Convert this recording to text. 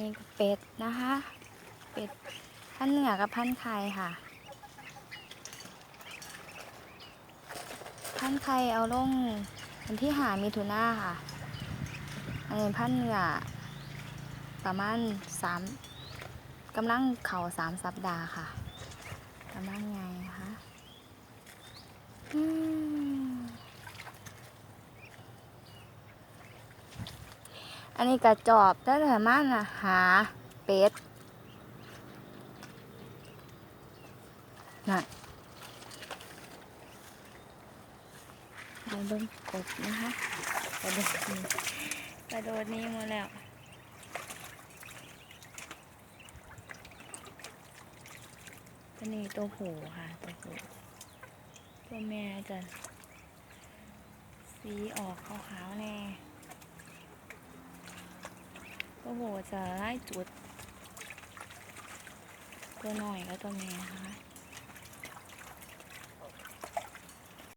มีเป็ดนะคะ เป็ดพันเหนือกับพันไทยค่ะ พันไทยเอาลงวันที่หามีทุน่าค่ะ อันนี้พันเหนือประมาณสามกำลังเข่าสามสัปดาห์ค่ะกำลังไงคะอืม อันนี้กระจอบได้แต่มากนะหาเป็ดน่ะมาเบิ่งกบนะคะกระโดดนี่กระโดดนี้มาแล้วตัวนี้ตัวผู้ค่ะตัวผู้ตัวแม่จะสีออกขาวๆ แน่ตัวผู้จะไล่จุด ตัวหน่อยก็ตัวแม่นะคะ